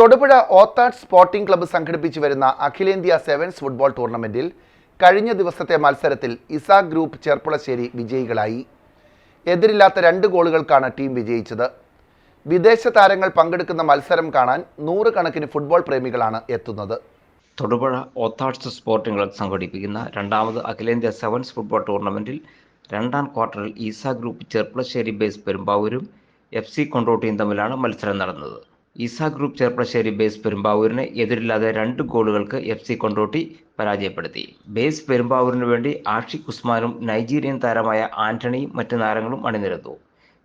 Thodupuzha ഓത്താഡ് sporting club സംഘടിപ്പിച്ചു വരുന്ന അഖിലേന്ത്യാ സെവൻസ് ഫുട്ബോൾ ടൂർണമെന്റിൽ കഴിഞ്ഞ ദിവസത്തെ മത്സരത്തിൽ ഇസാ ഗ്രൂപ്പ് ചെർപ്പുളശ്ശേരി വിജയികളായി. എതിരില്ലാത്ത രണ്ട് ഗോളുകൾക്കാണ് ടീം വിജയിച്ചത്. വിദേശ താരങ്ങൾ പങ്കെടുക്കുന്ന മത്സരം കാണാൻ നൂറുകണക്കിന് ഫുട്ബോൾ പ്രേമികളാണ് എത്തുന്നത്. തൊടുപുഴ ഓത്താഡ്സ് സ്പോർട്ടിംഗ് ക്ലബ് സംഘടിപ്പിക്കുന്ന രണ്ടാമത് അഖിലേന്ത്യാ സെവൻസ് ഫുട്ബോൾ ടൂർണമെന്റിൽ രണ്ടാം ക്വാർട്ടറിൽ ഈസ ഗ്രൂപ്പ് ചെർപ്പുളശ്ശേരി ബേസ് പെരുമ്പാവൂരും എഫ് സി കൊണ്ടോട്ടിയും തമ്മിലാണ് മത്സരം നടന്നത്. ഈസ ഗ്രൂപ്പ് ചെർപ്പളശ്ശേരി ബേസ് പെരുമ്പാവൂരിനെ എതിരില്ലാതെ രണ്ട് ഗോളുകൾക്ക് എഫ് സി കൊണ്ടോട്ടി പരാജയപ്പെടുത്തി. ബേസ് പെരുമ്പാവൂരിനു വേണ്ടി ആഷിഖ് ഉസ്മാനും നൈജീരിയൻ താരമായ ആന്റണിയും മറ്റ് താരങ്ങളും അണിനിരന്നു.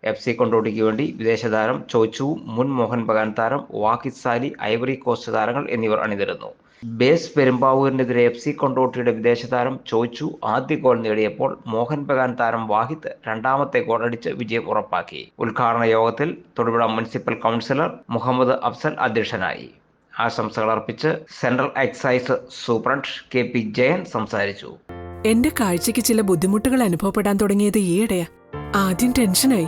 എഫ് സി കൊണ്ടോട്ടിക്ക് വേണ്ടി വിദേശ താരം ചോച്ചുവും മുൻ മോഹൻ ബഗാൻ താരം വാഹിദ് സാലി ഐവറി കോസ്റ്റ് താരങ്ങൾ എന്നിവർ അണിനിരുന്നു. ബേസ് പെരുമ്പാവൂരിനെതിരെ എഫ് സി കൊണ്ടോട്ടിയുടെ വിദേശ താരം ചോച്ചു ആദ്യ ഗോൾ നേടിയപ്പോൾ മോഹൻ ബഗാൻ താരം വാഹിദ് രണ്ടാമത്തെ ഗോൾ അടിച്ച് വിജയം ഉറപ്പാക്കി. ഉദ്ഘാടന യോഗത്തിൽ തൊടുപുഴ മുനിസിപ്പൽ കൗൺസിലർ മുഹമ്മദ് അഫ്സൽ അധ്യക്ഷനായി. ആശംസകൾ അർപ്പിച്ച് central excise superintendent K P Jayan സംസാരിച്ചു. എന്റെ കാഴ്ചയ്ക്ക് ചില ബുദ്ധിമുട്ടുകൾ അനുഭവപ്പെടാൻ തുടങ്ങിയത് ഈയിടെയാ. ആദ്യം ടെൻഷനായി.